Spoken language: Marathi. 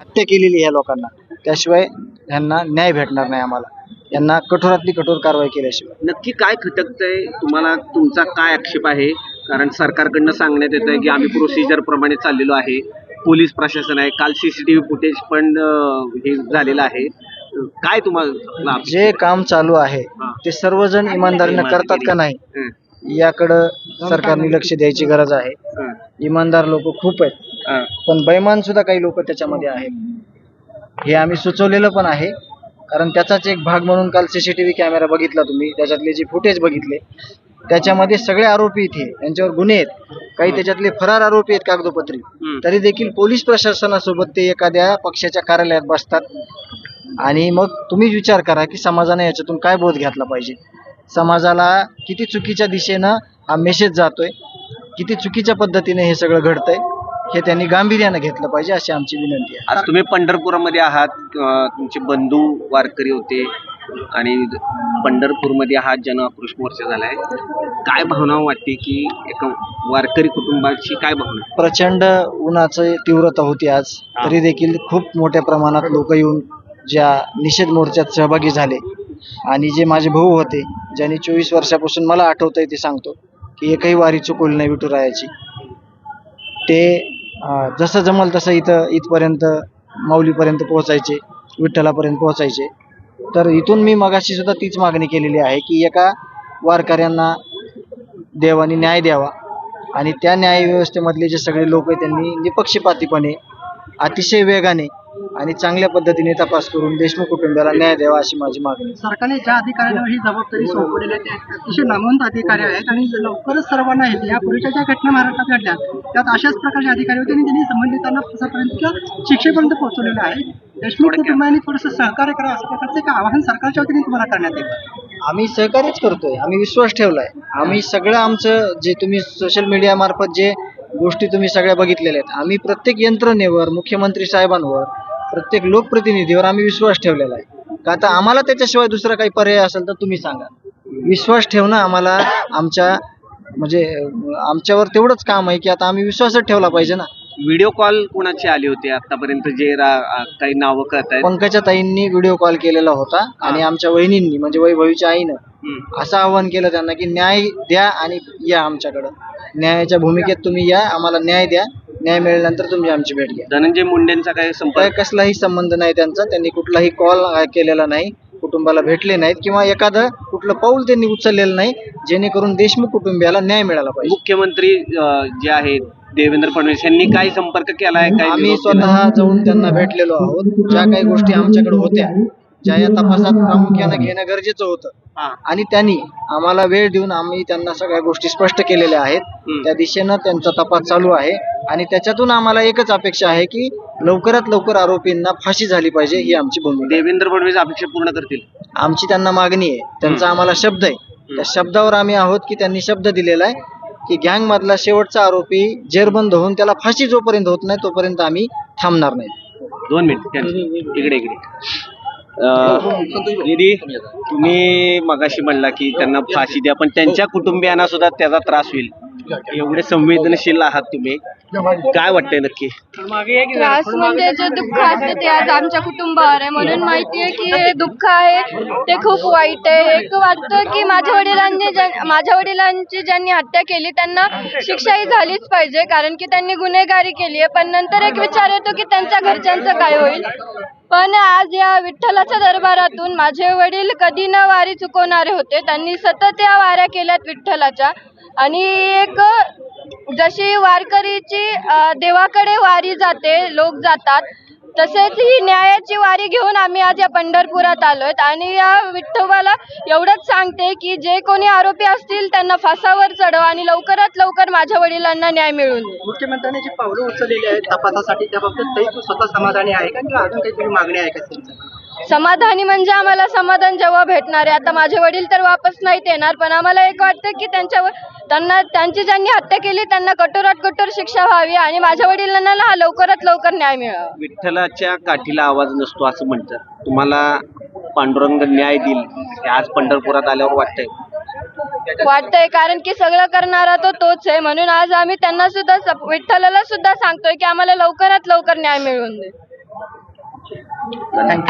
हत्या केलेली ह्या लोकांना. त्याशिवाय ह्यांना न्याय भेटणार नाही आम्हाला. यांना कठोरातली कठोर कारवाई केल्याशिवाय. नक्की काय खटकतंय? तुम्हाला तुमचा काय आक्षेप आहे? कारण सरकारकडनं सांगण्यात येत आहे की आम्ही प्रोसिजर प्रमाणे चाललेलो आहे. पोलीस प्रशासन आहे. काल सीसीटीव्ही फुटेज पण अं, हे झालेलं आहे. काय तुम्हाला जे काम चालू आहे हा. ते सर्वजण इमानदारीनं करतात का नाही? हं, याकडं सरकारने लक्ष द्यायची गरज आहे. हं, इमानदार लोक खूप आहेत. हं. पण बैमान सुद्धा काही लोक त्याच्यामध्ये आहेत. हे आम्ही सुचवलेलं पण आहे. कारण त्याचाच एक भाग म्हणून काल सीसीटीव्ही कॅमेरा बघितला तुम्ही. त्याच्यातले जे फुटेज बघितले त्याच्यामध्ये सगळे आरोपी इथे यांच्यावर गुन्हे आहेत. काही त्याच्यातले फरार आरोपी आहेत कागदोपत्री. हम्म. तरी देखील पोलीस प्रशासनासोबत ते एखाद्या पक्षाच्या कार्यालयात बसतात. आणि मग तुम्ही विचार करा की समाजाने याच्यातून काय बोध घेतला पाहिजे. समाजाला किती चुकीच्या दिशेनं हा मेसेज जातोय. किती चुकीच्या पद्धतीने हे सगळं घडतंय. हे त्यांनी गांभीर्यानं घेतलं पाहिजे अशी आमची विनंती आहे. आज तुम्ही पंढरपुरामध्ये आहात अं, तुमचे बंधू वारकरी होते आणि पंढरपूरमध्ये हा जन आक्रोश मोर्चा झालाय. काय भावना वाटते की एका वारकरी कुटुंबाची काय भावना? प्रचंड उन्हाचं तीव्रता होती आज. तरी देखील खूप मोठ्या प्रमाणात लोक येऊन ज्या निषेध मोर्चात सहभागी झाले. आणि जे माझे भाऊ होते ज्यांनी चोवीस वर्षापासून मला आठवतंय ते सांगतो की एकही वारी चुकवली नाही विठुरायाची. ते जसं जमल तसं इथं इथपर्यंत माऊलीपर्यंत पोहोचायचे विठ्ठलापर्यंत पोहोचायचे. तर इथून मी मगाशी सुद्धा तीच मागणी केलेली आहे की एका वारकऱ्यांना देवाने न्याय द्यावा. आणि त्या न्याय व्यवस्थेमधले जे सगळे लोक आहेत त्यांनी निपक्षपातीपणे अतिशय वेगाने आणि चांगल्या पद्धतीने तपास करून देशमुख कुटुंबाला न्याय द्यावा अशी माझी मागणी. सरकारने ज्या अधिकाऱ्यांवर ही जबाबदारी सोपवलेली आहे ते अतिशय नामवंत अधिकारी आहेत आणि लवकरच सर्वांना आहेत या पूर्वीच्या ज्या घटना महाराष्ट्रात घडल्या त्यात अशाच प्रकारचे अधिकारी होते आणि त्यांनी संबंधितांना फसापर्यंत शिक्षेपर्यंत पोहोचवलेलं आहे. देशमुख कुटुंबाने थोडंसं सहकार्य करावं असं प्रकारचं एक आवाहन सरकारच्या वतीने तुम्हाला करण्यात येईल. आम्ही सहकार्यच करतोय आम्ही विश्वास ठेवलाय. आम्ही सगळं आमचं जे तुम्ही सोशल मीडिया मार्फत जे गोष्टी तुम्ही सगळ्या बघितलेल्या आहेत आम्ही प्रत्येक यंत्रणेवर मुख्यमंत्री साहेबांवर प्रत्येक लोकप्रतिनिधीवर आम्ही विश्वास ठेवलेला आहे. का आता आम्हाला त्याच्याशिवाय दुसरा काही पर्याय असेल तर तुम्ही सांगा. विश्वास ठेवणं आम्हाला आमच्या म्हणजे आमच्यावर तेवढंच काम आहे की आता आम्ही विश्वासच ठेवला पाहिजे ना. व्हिडिओ कॉल कोणाचे आले होते आतापर्यंत? जे रा- काही नावं कळत आहेत. पंकजा ताईंनी व्हिडिओ कॉल केलेला होता आणि आमच्या वहिनींनी म्हणजे वैभवीच्या आईनं. असं आवाहन केलं त्यांना की न्याय द्या आणि या आमच्याकडं. न्यायाच्या भूमिकेत तुम्ही या आम्हाला न्याय द्या. न्याय मिळाल्यानंतर तुम्ही आमची भेट घ्या. धनंजय मुंडेंचा काही काय संपर्क कसलाही संबंध नाही त्यांचा. त्यांनी कुठलाही कॉल केलेला नाही. कुटुंबाला भेटले नाहीत किंवा एखादं कुठलं पाऊल त्यांनी उचललेलं नाही जेणेकरून देशमुख कुटुंबियाला न्याय मिळाला पाहिजे. मुख्यमंत्री अं, जे आहेत देवेंद्र फडणवीस यांनी काही संपर्क केलाय काय आम्ही? स्वतः जाऊन त्यांना भेटलेलो आहोत. ज्या काही गोष्टी आमच्याकडे होत्या ज्या या तपासात प्रामुख्यानं घेणं गरजेचं होतं. हा. आणि त्यांनी आम्हाला वेळ देऊन आम्ही त्यांना सगळ्या गोष्टी स्पष्ट केलेल्या आहेत. हम्म. त्या दिशेनं त्यांचा तपास चालू आहे. आणि त्याच्यातून आम्हाला एकच अपेक्षा आहे की लवकरात लवकर आरोपींना फाशी झाली पाहिजे ही आमची भूमिका आहे. देवेंद्र फडणवीस अपेक्षा पूर्ण करतील? आमची त्यांना मागणी आहे. त्यांचा आम्हाला शब्द आहे. त्या शब्दावर आम्ही आहोत की त्यांनी शब्द दिलेला आहे की गँग मधला शेवटचा आरोपी जेरबंद होऊन त्याला फाशी जोपर्यंत होत नाही तोपर्यंत आम्ही थांबणार नाही. दोन मिनिट इकडे इकडे. अं, दीदी तुम्ही मगाशी म्हणला की त्यांना फाशी द्या पण त्यांच्या कुटुंबियांना सुद्धा त्याचा त्रास होईल. एवढे संवेदनशील आहात तुम्ही. काय वाटतंय नक्की? त्रास म्हणजे जे दुःख असते ते आज आमच्या कुटुंबावर आहे. म्हणून माहिती आहे की हे दुःख आहे ते खूप वाईट आहे. एक वाटतं की माझ्या वडिलांनी ज्या- माझ्या वडिलांची ज्यांनी हत्या केली त्यांना शिक्षाही झालीच पाहिजे कारण की त्यांनी गुन्हेगारी केली आहे. पण नंतर एक विचार येतो की त्यांच्या घरच्यांचं काय होईल. पण आज या विठ्ठलाच्या दरबारातून माझे वडील कधी न वारी चुकवणारे होते. त्यांनी सतत या वाऱ्या केल्यात विठ्ठलाच्या. आणि एक जशी वारकरीची देवाकडे वारी जाते लोक जातात तसेच ही न्यायाची वारी घेऊन आम्ही आज या पंढरपुरात आलोय आणि या विठ्ठोबाला एवढंच सांगते की जे कोणी आरोपी असतील त्यांना फासावर चढव आणि लवकरात लवकर माझ्या वडिलांना न्याय मिळून मुख्यमंत्र्यांनी जी पावलं उचललेली आहेत तपासासाठी त्याबाबत तू स्वतः समाधानी आहे का? किंवा अजून काही तुम्ही मागणी आहे का त्यांच्या? समाधानी म्हणजे आम्हाला समाधान जेव्हा भेटणार आहे. आता माझे वडील तर वापस नाहीत येणार पण आम्हाला एक वाटतं की त्यांच्यावर त्यांना त्यांची ज्यांनी हत्या केली त्यांना कठोरात कठोर शिक्षा व्हावी आणि माझ्या वडिलांना हा लवकरात लवकर न्याय मिळावा. विठ्ठलाच्या काठीला आवाज नसतो असं म्हणतात. तुम्हाला पांडुरंग न्याय देईल आज पंढरपुरात आल्यावर वाटतंय. वाटतंय कारण की सगळं करणारा तो तोच आहे. म्हणून आज आम्ही त्यांना सुद्धा विठ्ठलाला सुद्धा सांगतोय की आम्हाला लवकरात लवकर न्याय मिळवून दे. Lần.